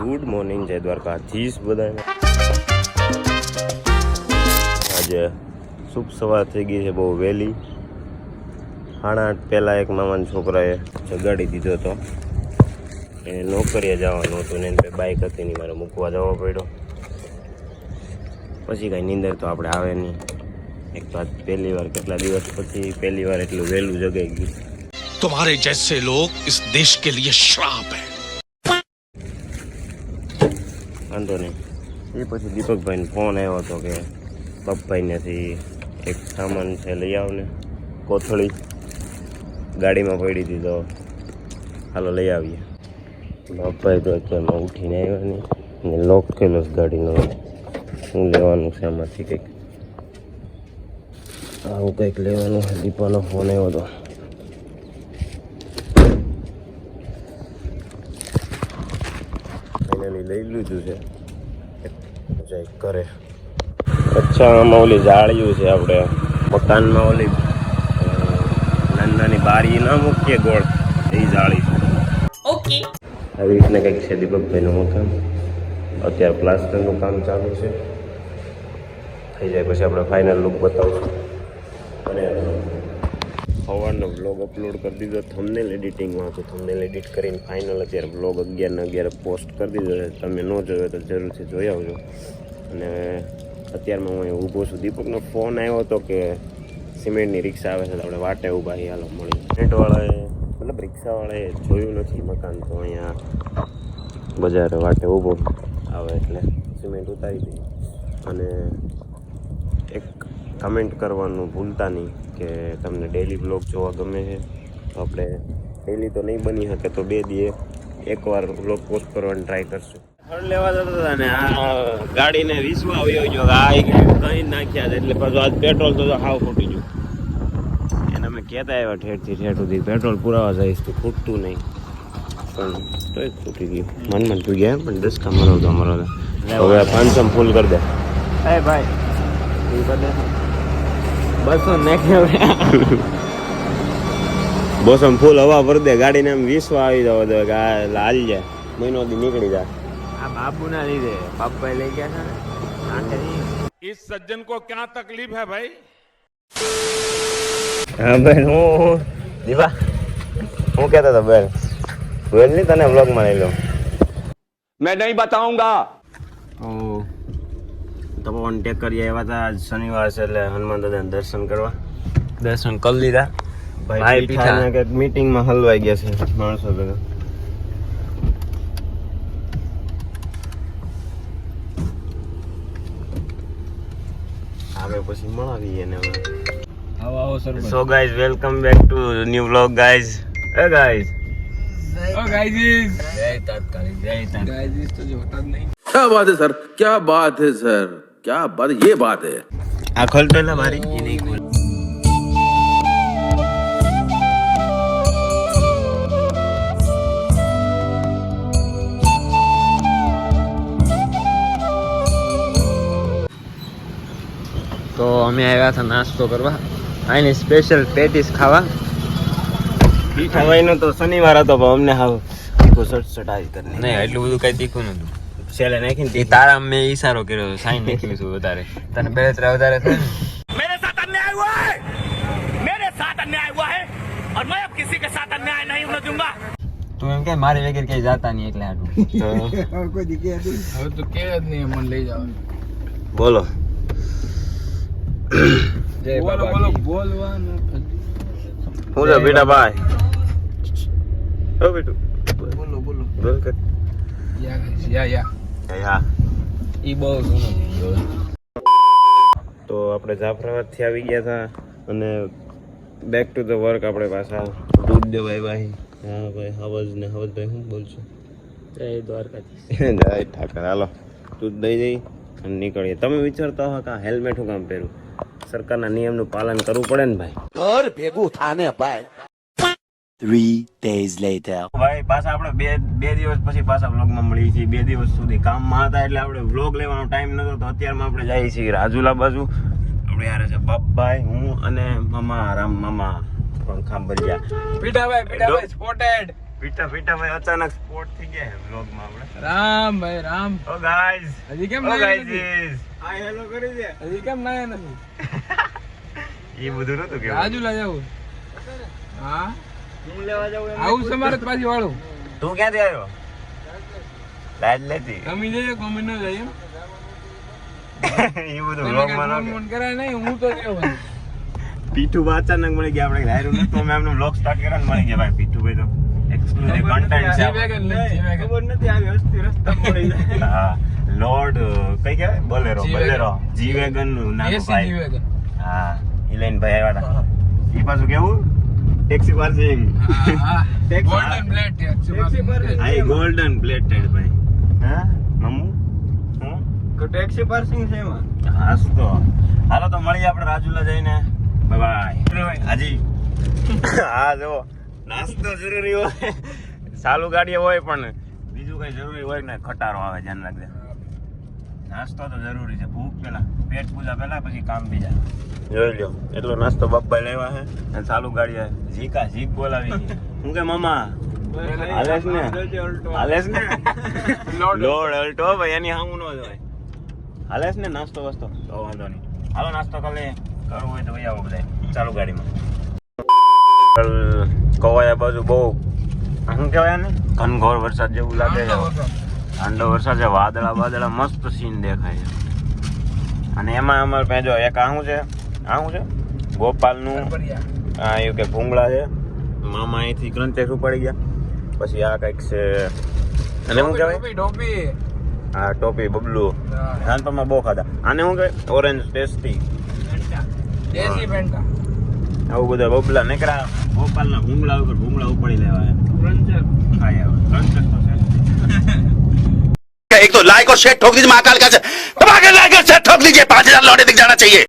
Good morning, જય દ્વારકાધીશ બધાને. આજે શુભ સવાર થઈ ગઈ છે, બહુ વહેલી. સાડા આઠ પહેલાં એક મામાના છોકરાએ જગાડી દીધો હતો. એને નોકરીએ જવાનું હતું ને એને બાઇક હતી નહીં મારે મૂકવા જવો પડ્યો. પછી કાંઈ નીંદર તો આપણે આવે નહીં. એક તો આજ પહેલી વાર, કેટલા દિવસ પછી પહેલી વાર એટલું વહેલું જગાઈ ગયું. તમારે જૈસે લોગ ઇસ દેશ કે લીએ શ્રાપ હૈ. વાંધો નહીં. એ પછી દીપકભાઈને ફોન આવ્યો હતો કે પપ્પાઈનેથી એક સામાન છે લઈ આવ ને કોથળી ગાડીમાં પડી હતી તો હાલો લઈ આવીએ. પપ્પાએ તો અત્યારમાં ઉઠીને આવ્યા નહીં. ને લોક કર્યો ગાડીનો. શું લેવાનું છે આમાંથી કંઈક? આવું કંઈક લેવાનું દીપાનો ફોન આવ્યો હતો ફાઇનલી લઈ લીધું છે. જાય કરે. અચ્છા આમાં ઓલી જાળ્યું છે આપણે. મકાનમાં ઓલી નાની નાની બારી ના મૂકીએ ગોળ એ જાળી. ઓકે. આવી રીતના કંઈક છે દીપકભાઈનું મકાન. અત્યારે પ્લાસ્ટરનું કામ ચાલુ છે. થઈ જાય પછી આપણે ફાઇનલ લુક બતાવશું. અને સવારનો બ્લોગ અપલોડ કરી દીધો. થમનેલ એડિટિંગમાં હતું. થમનેલ એડિટ કરીને ફાઇનલ અત્યારે બ્લોગ અગિયાર ને અગિયાર પોસ્ટ કરી દીધો છે. તમે ન જોયો તો જરૂરથી જોઈ આવજો. અને અત્યારમાં હું અહીં ઊભો છું. દીપકનો ફોન આવ્યો હતો કે સિમેન્ટની રિક્ષા આવે છે તો આપણે વાટે ઊભા છીએ. હાલો મળી સિમેન્ટવાળાએ, મતલબ રિક્ષાવાળાએ જોયું નથી મકાન તો અહીંયા બજાર વાટે ઊભો આવે એટલે સિમેન્ટ ઉતારી દઈએ. અને કમેન્ટ કરવાનું ભૂલતા નહીં કે તમને ડેલી બ્લોગ જોવા ગમે છે. તો આપણે ડેલી તો નહીં બની શકે તો બે દીએ. એકવાર બ્લોગ પોસ્ટ કરવાની ટ્રાય કરશું. ફળ લેવા જતા હતા ને આ ગાડીને વિશ્વ આવ્યો ગયો. કે આ એક કઈ નાખ્યા છે એટલે પાછું આજ પેટ્રોલ તો હાવ ફૂટી ગયું. એને અમે કહેતા આવ્યા ઠેઠથી ઠેઠ સુધી પેટ્રોલ પુરાવા જઈશ તો ખૂટતું નહીં. પણ તોય જ ફૂટી ગયું. મન મન તું ગયા પણ દસ કામ મરો તો મરો હવે પાંચસો ફૂલ કરી દે. એ ભાઈ ઈ બધે બસો નાખ્યો બોસમ ફૂલ હવા ભર દે ગાડીને એમ વિશ્વ આવી જવા દે કે આ લાલ જાય મહિનો દી નીકળી જાય આ બાપુના લીધે પપ્પા લઈ ગયા છે ને આંખેથી इस सज्जन को क्या तकलीफ है भाई હા બેન હું દીવા હું કહેતો હતો બેન બેન નહીં તને બ્લોગમાં લઈ લો मैं नहीं बताऊंगा ઓ તપોવન ટેકરી આવ્યા હતા આજ શનિવાર છે એટલે હનુમાન દાદાના દર્શન કરવા દર્શન કરી લીધા ભાઈ ભાઈ પીઠાને પીઠા. કંઈક મીટિંગમાં હલવાઈ ગયા છે માણસો ભેગા આવે પછી મળાવીએ ને હવે આવો આવો સરબત so guys welcome back to new vlog guys A guys ઓ ગાઈઝીસ જય તાત્કાલિક જય તાત્કાલિક ગાઈઝીસ તો જોતા જ નહીં क्या बात है सर क्या बात है सर क्या बात ये बात है આ ખોલ પેલા મારી એ નહીં ખોલ તો અમે આવ્યા હતા નાસ્તો કરવા આની સ્પેશિયલ પેટીસ ખાવા ખવાઈનો તો શનિવાર હતો પણ અમને હાવ તીખું સટસટાઈ કરીને નહીં એટલું બધું કઈ તીખું નતું છેલ્લે નાખીને એ તારા મેં ઈશારો કર્યો હતો સાઈન નાખી છું વધારે તને બે ત્રણ વધારે થાય ને मेरे साथ अन्याय हुआ है मेरे साथ अन्याय हुआ है और मैं अब किसी के साथ अन्याय नहीं होने दूंगा તું એમ કે મારી વગર કઈ જાતા નહીં એટલે આટલું બોલો બોલો બોલો હું છે બેટા ભાઈ ઓ બેટુ બોલો બોલો બોલ કર થાય હા એ બહુ જૂનું તો આપણે જાફરાબાદથી આવી ગયા હતા અને બેક ટુ ધ વર્ક આપણે પાછા. દૂધ દેવાય ભાઈ હા ભાઈ હવજ ને હવજ ભાઈ હું શું બોલશું જય દ્વારકાધીશ. જય ઠાકર હાલો. દૂધ દઈ દઈ અને નીકળીએ. તમે વિચારતા હો કે હેલ્મેટ હું કામ પહેરું? સરકારના નિયમનું પાલન કરવું પડે ને ભાઈ? ઘર ભેગું થાને ભાઈ. Three days later. ભાઈ પાછા આપણે બે બે દિવસ પછી પાછા વ્લોગમાં મળીએ છીએ. બે દિવસ સુધી કામમાં હતા એટલે આપણે વ્લોગ લેવાનો ટાઈમ નતો તો અત્યારમાં આપણે જઈએ છીએ રાજુલા બાજુ. આપણે યાર છે બાપભાઈ હું અને મામા રામ મામા પણ ખાંભરિયા પીટાભાઈ પીટાભાઈ સ્પોટેડ પીટા પીટા ભાઈ અચાનક સ્પોટ થઈ ગયા વ્લોગમાં આપણે. રામ ભાઈ રામ. ઓ ગાઈઝ હજી કેમ ઓ ગાઈઝ હા હેલો કરી દે. હજી કેમ ના નથી? એ બધું નતું કે રાજુલા જાવું. હા? હું લેવા જાવું આવું છે મારે પાછી વાળું. તું ક્યાંથી આવ્યો? લાજ લેતી કમી જઈએ કમી ન જઈએ એ બધું વ્લોગમાં કાંઈ ન ફોન બોન કરાય નહીં હું તો કેવું પીઠું અચાનક મળી ગયા આપણે રાયરું ને તો મેં એમનું વ્લોગ સ્ટાર્ટ કર્યા ને મળી ગયા ભાઈ. પીઠું ભાઈ તો એક્સક્લુઝિવ કન્ટેન્ટ છે. ખબર નથી આવી હસ્તી રસ્તા મળી જાય. હા લોર્ડ કઈ કહેવાય? Bolero Bolero. જી વેગનનું નામ ભાઈ. હા ઇલેન ભાઈ આવ્યા હતા. એ પાછું કેવું? Taxi passing golden blade taxi પર આ ગોલ્ડન પ્લેટેડ ભાઈ. હા? મમ્મુ? તો ટેક્સી પાર્સિંગ છે એમાં? હાસ તો? હાલો તો મળીએ આપણે રાજુલા જઈને. બાય બાય હાજી. હા જો નાસ્તો જરૂરી હોય. ચાલુ ગાડી હોય પણ બીજું કઈ જરૂરી હોય ને ખટારો આવે ધ્યાન રાખજે. નાસ્તો તો જરૂરી છે. ભૂખ પેલા પેટ પૂજા પેલા પછી કામ બીજા. જોઈ લ્યો એટલો નાસ્તો બાપા લેવા છે અને ચાલુ ગાડી જીકા જીક બોલાવી. હું કે મામા હાલેસ ને? હાલેસ ને? લોડ. અલ્ટો ભાઈ એની હામું ન હોય હાલેસ ને નાસ્તો વસ્તો? તો વાંધો નહીં. હાલો નાસ્તો કરી કરવું હોય તો ભાઈ આવો બધા ચાલુ ગાડીમાં. કવાયા બાજુ બહુ શું કહેવાય ને ઘનઘોર વરસાદ જેવું લાગે છે. ઠંડો વરસાદ છે વાદળા વાદળા મસ્ત સીન દેખાય છે. અને એમાં અમારે પાસે જો એક આહું છે આહું છે? ગોપાલનું આ એવું કે ભૂંગળા છે. મામા અહીંથી ગ્રંથેશ ઉપાડી ગયા. પછી આ કંઈક છે અને શું કહેવાય? ટોપી હા ટોપી બબલું. નાનપણમાં બહુ ખાધા આને શું કહેવાય? Orange tasty. દેશી આવું બધા બબલા. નીકળ્યા ગોપાલના ભૂંગળા ઉપર ભૂંગળા ઉપાડી લેવા એમ ખાઈ આવે. છે एक तो लाइक और शेयर ठोक दीजिए महाकाल का दबा के लाइक और शेयर ठोक दीजिए पांच हजार लौटे दिख जाना चाहिए